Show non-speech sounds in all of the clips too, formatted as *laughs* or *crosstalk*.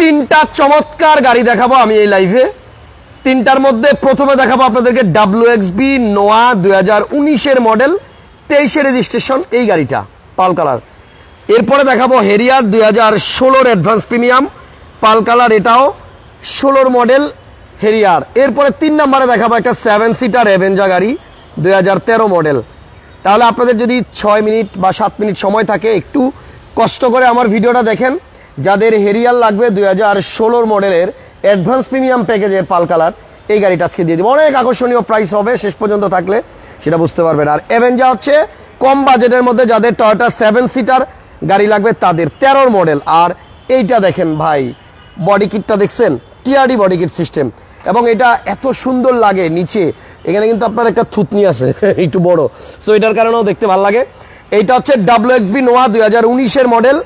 তিনটা চমৎকার গাড়ি দেখাবো আমি এই লাইভে তিনটার মধ্যে প্রথমে দেখাবো আপনাদেরকে ডাব্লিউ এক্স বি নোয়া দুই হাজার উনিশের মডেল তেইশে রেজিস্ট্রেশন এই গাড়িটা, পাল কালার। এরপরে দেখাবো হেরিয়ার দুই হাজার ষোলোর অ্যাডভান্স প্রিমিয়াম পাল কালার এটাও ষোলোর মডেল হেরিয়ার এরপরে তিন নম্বরে দেখাবো একটা সেভেন সিটার এভেঞ্জা গাড়ি, দুই হাজার তেরো মডেল তাহলে আপনাদের যদি ছয় মিনিট বা সাত মিনিট সময় থাকে, একটু কষ্ট করে আমার ভিডিওটা দেখেন যাদের হেরিয়ার লাগবে দুই হাজার ষোলোর মডেলের অ্যাডভান্স প্রিমিয়াম প্যাকেজের পাল কালার, এই গাড়িটা আজকে দিয়ে দেবো। অনেক আকর্ষণীয় প্রাইস হবে, শেষ পর্যন্ত থাকলে সেটা বুঝতে পারবেন। আর এভেঞ্জা হচ্ছে কম বাজেটের মধ্যে যাদের টয়টা সেভেন সিটার গাড়ি লাগবে তাদের তেরোর মডেল। আর এইটা দেখেন ভাই বডি কিটটা দেখছেন? টিআরডি বডি কিট সিস্টেম এবং এটা এত সুন্দর লাগে নিচে। এখানে কিন্তু আপনার একটা থুতনি আছে, *laughs* একটু বড়। সো এটার কারণেও দেখতে ভালো লাগে। এইটা হচ্ছে ডাব্লিউ এক্স বি নোয়া দুই হাজার উনিশের মডেল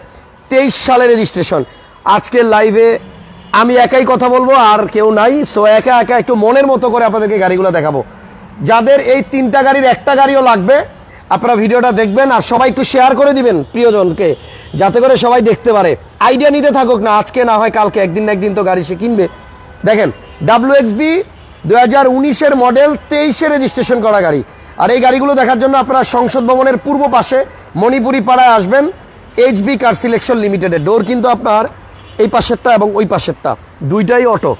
তেইশ সালের রেজিস্ট্রেশন আজকের লাইভে আমি একাই কথা বলব, আর কেউ নাই সো একা একা একটু মনের মতো করে আপনাদেরকে গাড়িগুলো দেখাবো। যাদের এই তিনটা গাড়ির একটা গাড়িও লাগবে, আপনারা ভিডিওটা দেখবেন, আর সবাই একটু শেয়ার করে দিবেন প্রিয়জনকে, যাতে করে সবাই দেখতে পারে। আইডিয়া নিতে থাকুক না, আজকে না হয় কালকে, একদিন না একদিন তো গাড়ি সে কিনবে। দেখেন ডাব্লিউ এক্স বি দু হাজার উনিশের মডেল তেইশে রেজিস্ট্রেশন করা গাড়ি। আর এই গাড়িগুলো দেখার জন্য আপনারা সংসদ ভবনের পূর্ব পাশে মণিপুরি পাড়ায় আসবেন। এইচবি কার সিলেকশন লিমিটেডের ডোর কিন্তু আপনার এই পাশেরটা এবং ওই পাশেরটা। দুইটাই অটো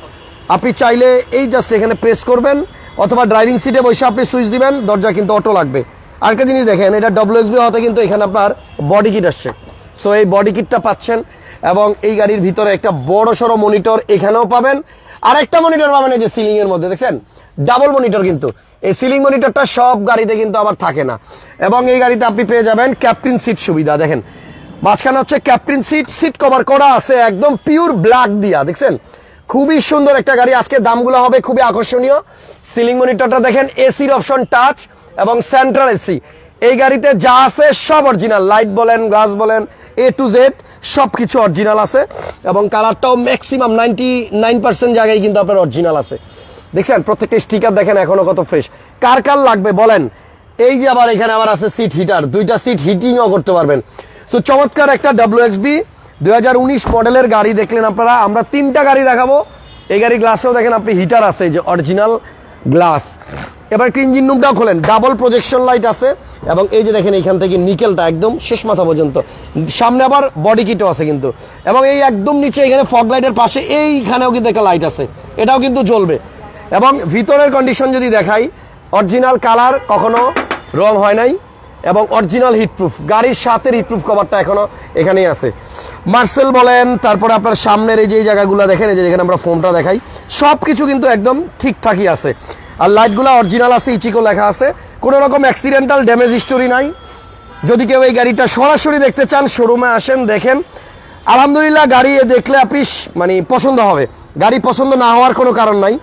আপনি চাইলে এই জাস্ট এখানে প্রেস করবেন অথবা ড্রাইভিং সিটে বসে আপনি সুইচ দিবেন, দরজা কিন্তু অটো লাগবে। আরেকটা জিনিস দেখেন, এটা ডব্লিউএক্সবি হতে কিন্তু এখানে আপনার বডি কিট আসছে। সো এই বডি কিটটা পাচ্ছেন এবং এই গাড়ির ভিতরে একটা বড় সড়ো মনিটর এখানেও পাবেন। আর একটা মনিটর পাবেন এই যে সিলিং এর মধ্যে, দেখছেন? ডাবল মনিটর কিন্তু। এই সিলিং মনিটরটা সব গাড়িতে কিন্তু আবার থাকে না। এবং এই গাড়িতে আপনি পেয়ে যাবেন ক্যাপ্টেন সিট সুবিধা, দেখেন। মাঝখানে হচ্ছে ক্যাপ্টেন সিট সিট কভার করা আছে, একদম পিওর ব্ল্যাক দিয়া, দেখছেন? খুবই সুন্দর একটা গাড়ি, আজকে দামগুলো হবে খুবই আকর্ষণীয়। সিলিং মনিটরটা দেখেন এসির অপশন টাচ এবং সেন্ট্রাল এসি এই গাড়িতে যা আছে সব অরিজিনাল লাইট বলেন গ্লাস বলেন এ টু জেড সব কিছু অরিজিনাল আছে এবং কালারটাও ম্যাক্সিমাম নাইনটি নাইন পার্সেন্ট জায়গায় কিন্তু আপনার অরিজিনাল আছে। দেখছেন? প্রত্যেকটা স্টিকার দেখেন, এখনও কত ফ্রেশ কার কার লাগবে বলেন? এই যে আবার এখানে আবার আছে সিট হিটার দুইটা সিট হিটিংও করতে পারবেন। তো চমৎকার একটা ডাব্লিউ এক্স বি মডেলের গাড়ি দেখলেন আপনারা। আমরা তিনটা গাড়ি দেখাবো। এই গাড়ি গ্লাসেও দেখেন আপনি হিটার আছে যে অরিজিনাল গ্লাস এবার একটু ইঞ্জিন রুমটাও খোলেন। ডাবল প্রজেকশন লাইট আছে এবং এই যে দেখেন এইখান থেকে নিকেলটা একদম শেষ মাথা পর্যন্ত। সামনে আবার বডি কিটও আছে কিন্তু। এবং এই একদম নিচে এখানে ফগ লাইটের পাশে এইখানেও কিন্তু একটা লাইট আছে। এটাও কিন্তু জ্বলবে। এবং ভিতরের কন্ডিশন যদি দেখাই অরিজিনাল কালার কখনো রং হয় নাই। এবং অরিজিনাল হিটপ্রুফ গাড়ির সাথে হিটপ্রুফ কভারটা এখনও এখানেই আছে। মার্সেল বলেন, তারপরে আপনার সামনের এই যে জায়গাগুলো দেখেন, এই যে যেখানে আমরা ফোনটা দেখাই সব কিছু কিন্তু একদম ঠিকঠাকই আছে। আর লাইটগুলো অরিজিনাল আছে, ইচিকো লেখা আছে। কোনো রকম অ্যাক্সিডেন্টাল ড্যামেজ হিস্টোরি নাই। যদি কেউ এই গাড়িটা সরাসরি দেখতে চান শোরুমে আসেন, দেখেন। আলহামদুলিল্লাহ, গাড়ি দেখলে আপনি মানে পছন্দ হবে। গাড়ি পছন্দ না হওয়ার কোনো কারণ নাই।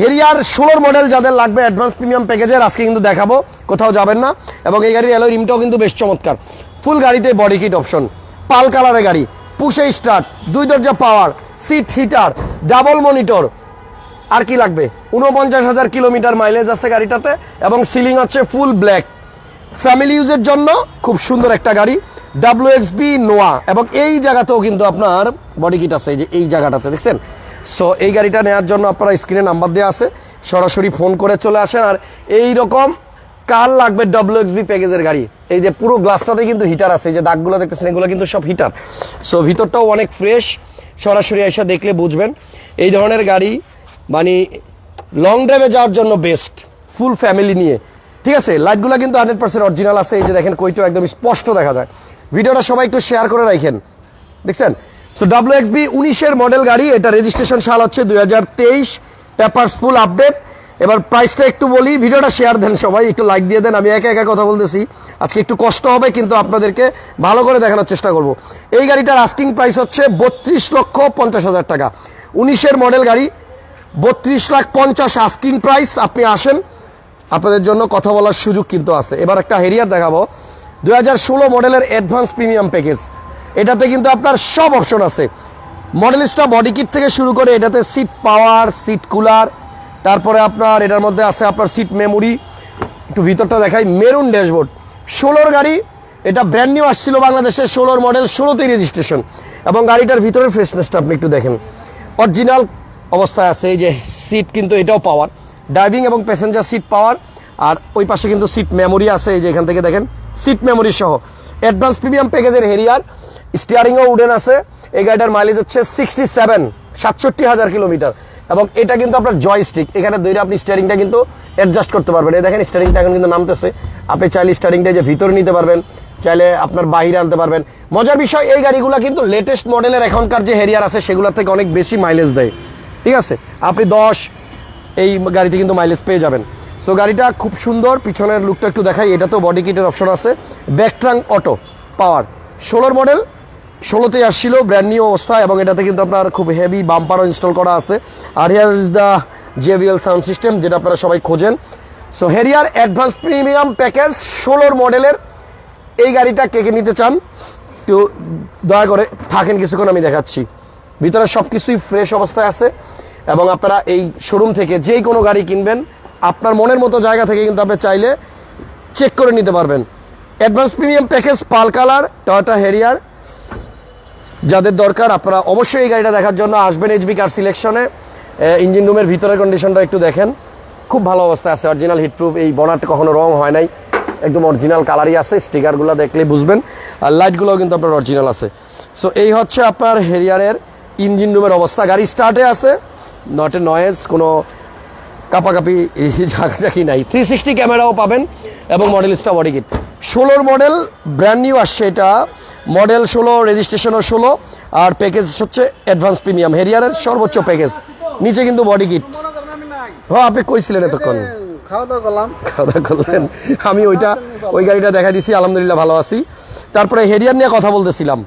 হেরিয়ার ষোলোর মডেল যাদের লাগবে অ্যাডভান্স প্রিমিয়াম প্যাকেজের আজকে কিন্তু দেখাবো, কোথাও যাবেন না। এবং এই গাড়ির অ্যালোয় রিমটাও কিন্তু বেশ চমৎকার। ফুল গাড়িতে বডি কিট অপশন পাল কালারের গাড়ি পুষে স্টার্ট দুই দরজা power seat heater double monitor আর কি লাগবে? উনপঞ্চাশ হাজার কিলোমিটার মাইলেজ আছে গাড়িটাতে, এবং সিলিং হচ্ছে ফুল ব্ল্যাক ফ্যামিলি ইউজের জন্য খুব সুন্দর একটা গাড়ি ডাব্লিউ এক্স বি নোয়া এবং এই জায়গাতেও কিন্তু আপনার বডি কিট আছে যে এই জায়গাটাতে, দেখছেন? সো এই গাড়িটা নেওয়ার জন্য আপনারা স্ক্রিনে নাম্বার দেওয়া আছে। সরাসরি ফোন করে চলে আসেন। আর এই রকম কার লাগবে ডাব্লিউ এক্স বি প্যাকেজের গাড়ি? এই যে পুরো গ্লাসটাতে কিন্তু হিটার আছে। এই যে দাগগুলো দেখতেছেন, এগুলো কিন্তু সব হিটার সো ভিতরটাও অনেক ফ্রেশ সরাসরি এসে দেখলে বুঝবেন। এই ধরনের গাড়ি মানে লং ড্রাইভে যাওয়ার জন্য বেস্ট ফুল ফ্যামিলি নিয়ে। ঠিক আছে? লাইটগুলো কিন্তু হান্ড্রেড পার্সেন্ট অরিজিনাল আছে। এই যে দেখেন, কইটো একদম স্পষ্ট দেখা যায়। ভিডিওটা সবাই একটু শেয়ার করে রাখেন। দেখছেন? সো ডাব্লিউ এক্স বি উনিশের মডেল গাড়ি, এটা রেজিস্ট্রেশন সাল হচ্ছে দুই হাজার তেইশ পেপার্স ফুল আপডেট এবার প্রাইসটা একটু বলি, ভিডিওটা শেয়ার দেন সবাই, একটু লাইক দিয়ে দেন, আমি একা একা কথা বলতেছি। আজকে একটু কষ্ট হবে, কিন্তু আপনাদেরকে ভালো করে দেখানোর চেষ্টা করব। এই গাড়িটার আস্কিং প্রাইস হচ্ছে বত্রিশ লক্ষ পঞ্চাশ হাজার টাকা। উনিশের মডেল গাড়ি, বত্রিশ লাখ পঞ্চাশ আস্কিং প্রাইস আপনি আসেন, আপনাদের জন্য কথা বলার সুযোগ কিন্তু আছে। এবার একটা হেরিয়ার দেখাবো। দুই হাজার ষোলো মডেলের অ্যাডভান্স প্রিমিয়াম প্যাকেজ এটাতে কিন্তু আপনার সব অপশন আছে। মডেলিস্টা বডি কিট থেকে শুরু করে এটাতে সিট পাওয়ার সিট কুলার তারপরে আপনার এটার মধ্যে আছে আপনার সিট মেমোরি একটু ভিতরটা দেখাই মেরুন ড্যাশবোর্ড ষোলোর গাড়ি, এটা ব্র্যান্ড নিউ আসছিল বাংলাদেশে, ষোলোর মডেল ষোলোতেই রেজিস্ট্রেশন এবং গাড়িটার ভিতরের ফ্রেশনেসটা আপনি একটু দেখেন। অরিজিনাল অবস্থায় আছে, এই যে সিট কিন্তু এটাও পাওয়ার ড্রাইভিং এবং প্যাসেঞ্জার সিট পাওয়ার আর ওই পাশে কিন্তু সিট মেমোরি আছে, এই যে এখান থেকে দেখেন। সিট মেমোরি সহ। অ্যাডভান্স প্রিমিয়াম প্যাকেজের হেরিয়ার স্টিয়ারিংও উডেন আছে। এই গাড়িটার মাইলেজ হচ্ছে সিক্সটি সেভেন সাতষট্টি হাজার কিলোমিটার এবং এটা কিন্তু আপনার জয়স্টিক এখানে দুইটা আপনি স্টিয়ারিংটা কিন্তু অ্যাডজাস্ট করতে পারবেন। এই দেখেন স্টিয়ারিংটা এখন কিন্তু নামতেছে। আপনি চাইলে স্টিয়ারিংটা যে ভিতরে নিতে পারবেন। চাইলে আপনার বাইরে আনতে পারবেন। মজার বিষয়, এই গাড়িগুলো কিন্তু লেটেস্ট মডেলের এখনকার যে হেরিয়ার আছে, সেগুলোর থেকে অনেক বেশি মাইলেজ দেয়। ঠিক আছে? আপনি দশ, এই গাড়িতে কিন্তু মাইলেজ পেয়ে যাবেন। সো গাড়িটা খুব সুন্দর। পিছনের লুকটা একটু দেখাই। এটা তো বডি কিটের অপশন আছে। ব্যাকট্রাং অটো পাওয়ার ষোলোর মডেল ষোলোতে আসছিল ব্র্যান্ড নিউ অবস্থা এবং এটাতে কিন্তু আপনার খুব হেভি বাম্পারও ইনস্টল করা আছে। আর here is the JBL sound system যেটা আপনারা সবাই খোঁজেন। So Harrier advance premium package ষোলোর মডেলের এই গাড়িটা কে কে নিতে চান, একটু দয়া করে থাকেন কিছুক্ষণ, আমি দেখাচ্ছি। ভিতরে সব কিছুই ফ্রেশ অবস্থায় আছে এবং আপনারা এই শোরুম থেকে যেই কোনো গাড়ি কিনবেন, আপনার মনের মতো জায়গা থেকে কিন্তু আপনি চাইলে চেক করে নিতে পারবেন। Advance premium package pearl colour Toyota Harrier যাদের দরকার, আপনারা অবশ্যই এই গাড়িটা দেখার জন্য আসবেন এইচবি কার সিলেকশনে ইঞ্জিন রুমের ভিতরের কন্ডিশনটা একটু দেখেন। খুব ভালো অবস্থায় আছে অরিজিনাল হিটপ্রুফ এই বনাট কখনো রং হয় নাই। একদম অরিজিনাল কালারই আছে স্টিকারগুলো দেখলে বুঝবেন। আর লাইটগুলোও কিন্তু আপনার অরিজিনাল আছে। সো এই হচ্ছে আপনার হেরিয়ারের ইঞ্জিন রুমের অবস্থা। গাড়ি স্টার্টে আছে নট নয়েজ কোনো কাপাকাপি ঝাঁকাঝাঁকি নাই। থ্রি সিক্সটি ক্যামেরাও পাবেন এবং মডেলিস্টা বডি কিট ষোলোর মডেল ব্র্যান্ড নিউ আসছে এটা। মডেল ষোলো, রেজিস্ট্রেশনও ষোলো, আর প্যাকেজ হচ্ছে অ্যাডভান্স প্রিমিয়াম হেরিয়ারের সর্বোচ্চ প্যাকেজ নিচে কিন্তু বডি কিট হ্যাঁ আপনি কইছিলেন এতক্ষণ। খাওয়া আমি ওইটা, ওই গাড়িটা দেখা দিছি, আলহামদুলিল্লাহ ভালো আছি। তারপরে হেরিয়ার নিয়ে কথা বলতেছিলাম।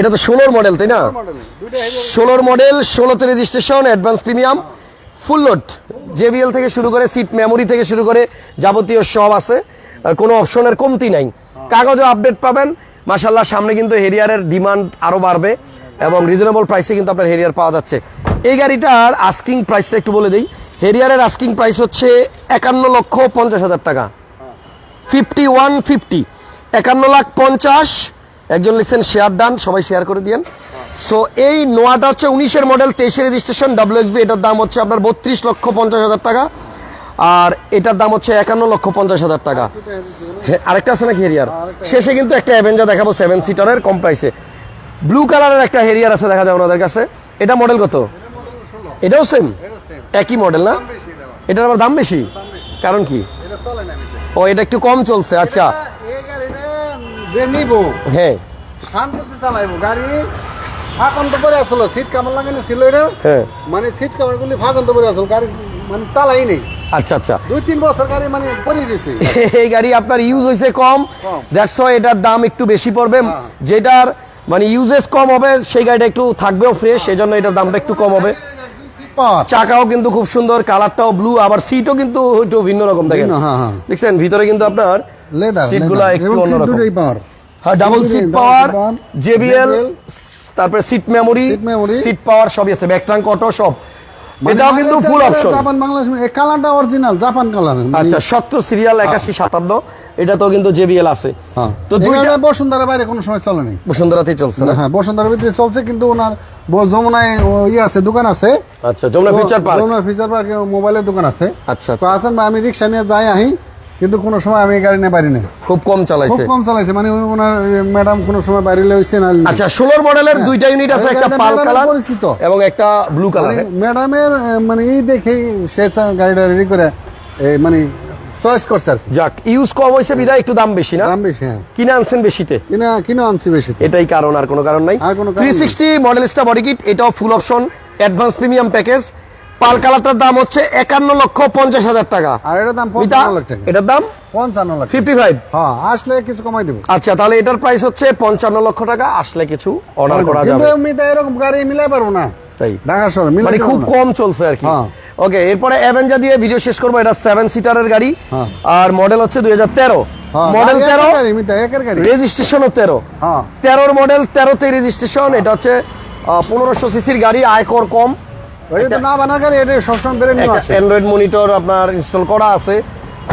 এটা তো ষোলোর মডেল তাই না? ষোলোর মডেল ষোলোতে registration advance premium full load JBL থেকে শুরু করে সিট মেমোরি থেকে শুরু করে যাবতীয় সব আছে। কোনো অপশনের কমতি নাই। কাগজও আপডেট পাবেন। মাসাল্লাহ সামনে কিন্তু হেরিয়ারের ডিমান্ড আরও বাড়বে এবং রিজনেবল প্রাইসে কিন্তু আপনার হেরিয়ার পাওয়া যাচ্ছে। এই গাড়িটার আস্কিং প্রাইসটা একটু বলে দিই। হেরিয়ারের আস্কিং প্রাইস হচ্ছে একান্ন লক্ষ পঞ্চাশ হাজার টাকা। ফিফটি ওয়ান ফিফটি একান্ন লাখ পঞ্চাশ। একজন লিখছেন শেয়ার ডান সবাই শেয়ার করে দিয়েন। সো এই নোয়াটা হচ্ছে উনিশের মডেল তেইশের রেজিস্ট্রেশন ডাব্লিউএক্সবি এটার দাম হচ্ছে আপনার বত্রিশ লক্ষ পঞ্চাশ হাজার টাকা। আর এটার দাম হচ্ছে একান্ন লক্ষ পঞ্চাশ হাজার টাকা। হ্যাঁ, আরেকটা আছে নাকি হেরিয়ার? শেষে কিন্তু একটা অ্যাভেঞ্জার দেখাবো সেভেন সিটারের কম প্রাইসে ব্লু কালারের একটা হেরিয়ার আছে দেখা যায় ওনাদের কাছে। এটা মডেল কত? এটাও সেম একই মডেল না? এটার আবার দাম বেশি? কারণ কি? ও এটা একটু কম চলছে আচ্ছা। যে নিব। হ্যাঁ। শান্তিতে চালাইবো গাড়ি ফাঁকন্ত করে আসলো সিট কামড় লাগানো ছিল এটা। হ্যাঁ। মানে সিট কামড় গুলি ফাঁকন্ত করে আসলো গাড়ি মানে চালাই নেই আচ্ছা আচ্ছা। দুই তিন বছর গাড়ি মানে পরে এই গাড়ি আপনার ইউজ হয়েছে কম। দ্যাটস এটার দাম একটু বেশি পড়বে। হ্যাঁ। যেটার মানে ইউজেস কম হবে সেই গাড়িটা একটু থাকবেও ফ্রেশ এটার দামটা একটু কম হবে। চাকাও কিন্তু খুব সুন্দর কালারটাও ব্লু আবার সিটও কিন্তু একটু ভিন্ন রকম ভিন্ন, হ্যাঁ, হ্যাঁ। দেখছেন? ভিতরে কিন্তু আপনার সিটগুলো একটু অন্যরকম। হ্যাঁ ডাবল সিট পাওয়ার জেবিএল তারপরে সিট মেমোরি সিট পাওয়ার সবই আছে। ব্যাকট্রাঙ্ক অটো সব। এটাও কিন্তু ফুল অপশন জাপান বাংলাদেশ এই কালারটা অরিজিনাল জাপান কালার আচ্ছা সিরিয়াল একাশি সাতান্ন এটা তো কিন্তু জেবিএল আছে। হ্যাঁ। তো দুইটা বসুন্ধরা বাইরে কোনো সময় চলে নাই। বসুন্ধরাতেই চলছে না? হ্যাঁ বসুন্ধরার ভিতরে চলছে কিন্তু ওনার যমুনায় ই আছে দোকান আছে। আচ্ছা Jamuna feature park Jamuna feature পার্কে মোবাইলের দোকান আছে। আচ্ছা তো আছেন ভাই, আমি রিক্সা নিয়ে যাই আহি। কিন্তু কোনো সময় আমি গাড়ি নিয়ে বাইরে নেই। খুব কম খুব চালাইছে। কম চালাইছে মানে ওনার ম্যাডাম কোনো সময় বাইরে লইছে না আচ্ছা ষোলোর মডেলের দুইটা ইউনিট আছে একটা গাড়িটা পাল কালার পরিচিত। এবং একটা ব্লু কালার মানে ম্যাডামের মানে এই দেখেই সে গাড়িটা রেডি করে এই মানে চয়েস করছে আর যাক ইউজ কম হয়েছে বিধায় একটু দাম বেশি না? দাম বেশি হ্যাঁ। কিনে আনছেন বেশিতে? কিনে কিনে আনছি বেশি এটাই কারণ আর কোনো কারণ নাই। আর কোনো কারণ থ্রি নেই। সিক্সটি মডেলিস্টা বডি কিট এটাও full option advance premium package pearl কালারটার দাম হচ্ছে একান্ন লক্ষ পঞ্চাশ হাজার টাকা। আর এটার দাম পঞ্চান্ন লাখ টাকা। এটার দাম? পঞ্চান্ন লাখ ফিফটি ফাইভ হ্যাঁ আসলে কিছু কমাই দেবো। আচ্ছা তাহলে এটার প্রাইস হচ্ছে পঞ্চান্ন লক্ষ টাকা আসলে কিছু অর্ডার করা যাবে। আমি তো এরকম গাড়ি মিলাই পারব না। তাই? ঢাকা শহরে মানে খুব কম চলছে আর কি। হ্যাঁ। ওকে এরপরে অ্যাভেঞ্জার দিয়ে ভিডিও শেষ করব এটা সেভেন সিটারের গাড়ি। হ্যাঁ। আর মডেল হচ্ছে দুই হাজার তেরো। হ্যাঁ, মডেল গাড়ি তেরো। রেজিস্ট্রেশনও তেরো। হ্যাঁ। তেরোর মডেল তেরোতে রেজিস্ট্রেশন এটা হচ্ছে পনেরোশো সিসির গাড়ি আয়কর কম। না বানা গাড়ি এটা সবসময় বেড়ে নিয়ে আসে অ্যান্ড্রয়েড মনিটর আপনার ইনস্টল করা আছে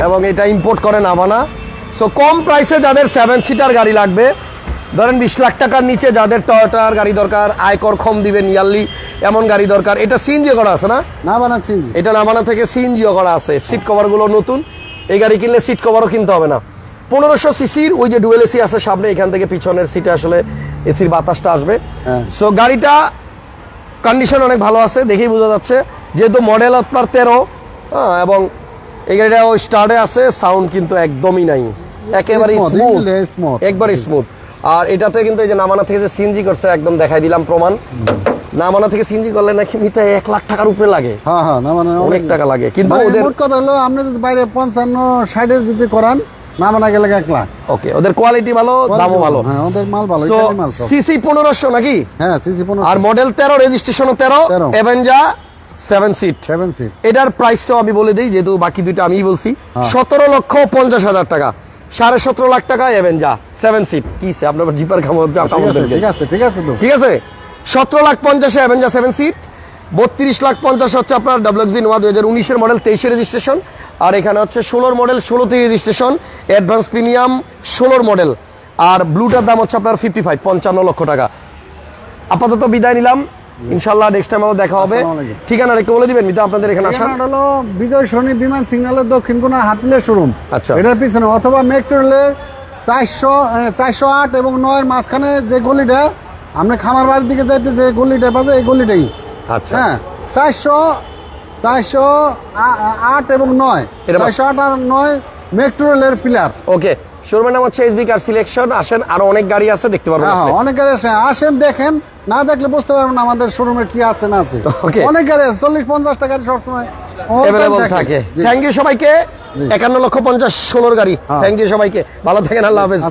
এবং এটা ইম্পোর্ট করে নাভানা সো কম প্রাইসে যাদের সেভেন সিটার গাড়ি লাগবে ধরেন বিশ লাখ টাকার নিচে যাদের টয়টার গাড়ি দরকার আয়কর কম দিবেন ইয়ারলি এমন গাড়ি দরকার। এটা করা আছে না? না জি এটা নামানা থেকে করা আছে। সিট কভারগুলো নতুন। এই গাড়ি কিনলে সিট কভারও কিনতে হবে না। পনেরোশো সিসির ওই যে ডুয়েল এসি আছে সামনে এখান থেকে পিছনের সিটে আসলে এসির বাতাসটা আসবে। হ্যাঁ। সো গাড়িটা কন্ডিশন অনেক ভালো আছে দেখেই বোঝা যাচ্ছে। যেহেতু মডেল আপনার তেরো হ্যাঁ, এবং এই গাড়িটা ওই স্টার্টে আছে সাউন্ড কিন্তু একদমই নাই। একেবারে স্মুথ একবারে স্মুথ আর এটাতে কিন্তু এই যে নামানা থেকে যে সিএনজি করছে একদম দেখাই দিলাম প্রমাণ। নামানা থেকে সিএনজি করলে নাকি নিতে এক লাখ টাকার উপরে লাগে। হ্যাঁ হ্যাঁ না মানে অনেক টাকা লাগে। কিন্তু ওদের মোট কথা হলো আপনি যদি বাইরে পঞ্চান্ন ষাটের যদি করান না বানা গেলে এক লাখ। ওকে ওদের কোয়ালিটি ভালো দামও ভালো। হ্যাঁ ওদের মাল ভালো সো ইতালি মাল সব। সিসি পনেরোশো নাকি? হ্যাঁ সিসি পনেরো আর মডেল তেরো রেজিস্ট্রেশনও তেরো 13 Avanza seven seat seven seat এটার প্রাইসটাও আমি বলে দিই যেহেতু বাকি দুইটা আমিই বলছি। হ্যাঁ। সতেরো লক্ষ পঞ্চাশ হাজার টাকা। সাড়ে সতেরো লাখ টাকা এভেঞ্জা সেভেন সিট কি আপনার জিপার খামো ঠিক আছে ঠিক আছে ঠিক আছে সতেরো লাখ পঞ্চাশে অ্যাভেঞ্জার সেভেন সিট বত্রিশ লাখ পঞ্চাশ হচ্ছে আপনার ডাব্লিউএক্সবি নোয়া দুই হাজার উনিশের মডেল তেইশের রেজিস্ট্রেশন আর এখানে হচ্ছে ষোলোর মডেল ষোলো ষোলোতে রেজিস্ট্রেশন অ্যাডভান্স প্রিমিয়াম ষোলোর মডেল আর ব্লুটার দাম হচ্ছে আপনার ফিফটি ফাইভ পঞ্চান্ন লক্ষ টাকা। আপাতত বিদায় নিলাম। ইনশাল্লাহ নেক্সট টাইম আবার দেখা হবে। আসসালামু ঠিকানা একটু বলে দিবেন মিতা আপনাদের এখানে ঠিকানাটা হলো বিজয় সরণি বিমান সিগন্যালের দক্ষিণ কোনা হাতিলের শোরুম। আচ্ছা। এটার পিছনে অথবা মেট্রোলের চারশো চারশো আট এবং নয়ের মাঝখানে যে গলিটা আপনি খামার বাড়ির দিকে যাইতে যে গলিটা পাবে এই গলিটাই। আচ্ছা। হ্যাঁ চারশো চারশো আট এবং নয়। চারশো আট আর নয় মেট্রো রেলের পিলার ওকে শোরুমের নাম হচ্ছে এসবি কার সিলেকশন আসেন আরও অনেক গাড়ি আছে দেখতে পারবেন হ্যাঁ হ্যাঁ অনেক গাড়ি আছে। আসেন দেখেন। না দেখলে বুঝতে পারবেন আমাদের শোরুমে কি আছে না আছে। অনেক গাড়ি আছে চল্লিশ পঞ্চাশটা গাড়ি সবসময়। অ্যাভেলেবল থাকে। থ্যাংক ইউ সবাইকে। একান্ন লক্ষ পঞ্চাশ ষোলোর গাড়ি। হ্যাঁ। থ্যাংক ইউ সবাইকে। ভালো থাকেন আল্লাহ হাফেজ।